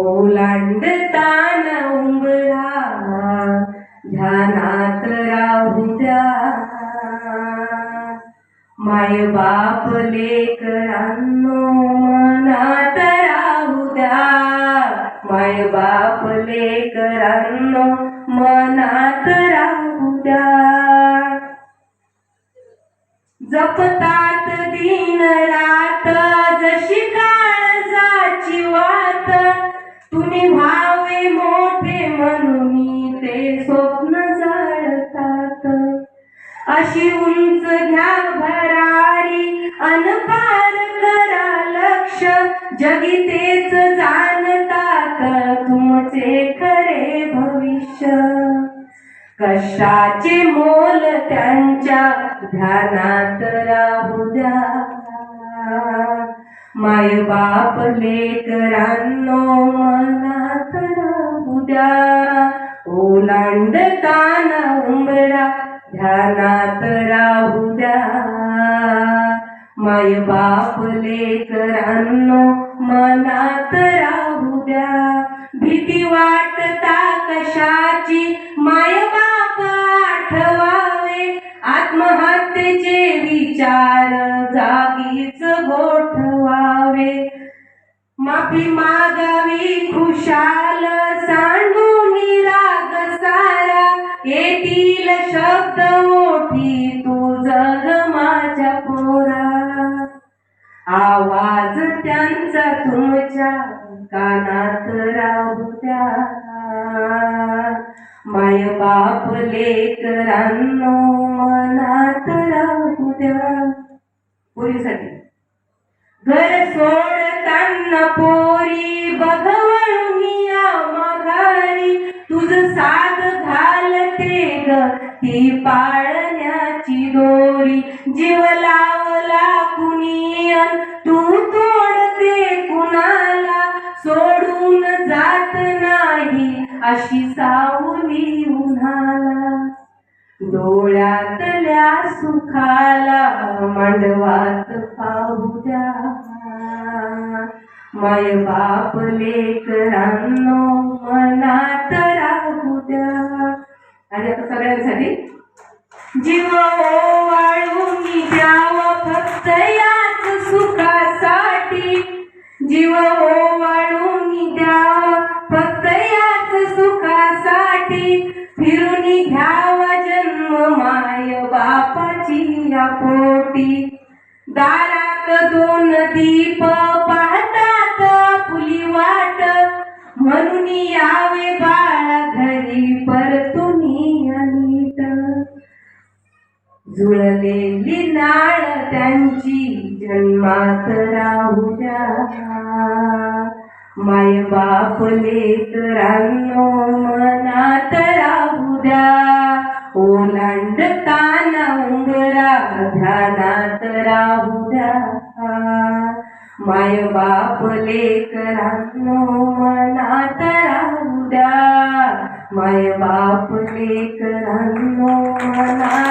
ओलांडताना उंबरा ध्यानात राहू द्या. माय बाप लेकरांनो मनात राहू द्या. माय बाप लेकरांनो मनात राहू द्या. जपतात दिन राय अशी उंच घ्या भरारी अनपार करा लक्ष. जगितेच जाणतात तुमचे खरे भविष्य? कशाचे मोल त्यांच्या ध्यानात राहू द्या. माय बाप लेकरांनो मनात राहू द्या. ओलांडता ध्यानात राहू द्या. माय बाप लेकरांनो मनात राहू द्या. भीती वाटता कशाची? माय बाप आठवावे. आत्महत्येचे विचार जागीच गोठवावे. माफी मागावी खुशाल सांडून राग सारा. येती येतील शब्द मोठी तू जग माझ्या पोरा. आवाज त्यांचा तुमच्या कानात राहू द्या. माय बाप लेकरांनो मनात राहू द्या. पोरीसाठी. घर सोडताना पोरी ती पाळण्याची दोरी. जीव लावला कुणी तू तोडते कुणाला? सोडून जात नाही अशी सावली उन्हाला. डोळ्यातल्या सुखाला मांडवात पाहू द्या. माय बाप लेकरांनो मनात आणि आता सगळ्यांसाठी जीव हो वाळून द्यावा फक्त याच सुखासाठी. जीव हो वाळून द्यावा फक्त याच सुखासाठी. फिरून घ्यावा जन्म माय बापाची या पोटी. दारात दोन दीप पाहतात फुली वाट. म्हणून यावे बा जुळलेली नाळ त्यांची जन्मात राहू द्या. माय बाप लेकरांनो मनात राहू द्या. ओलांडताना उंगरा ध्यानात राहू द्या. माय बाप लेकरांनो मनात राहू द्या. माय बाप लेकरांनो मनात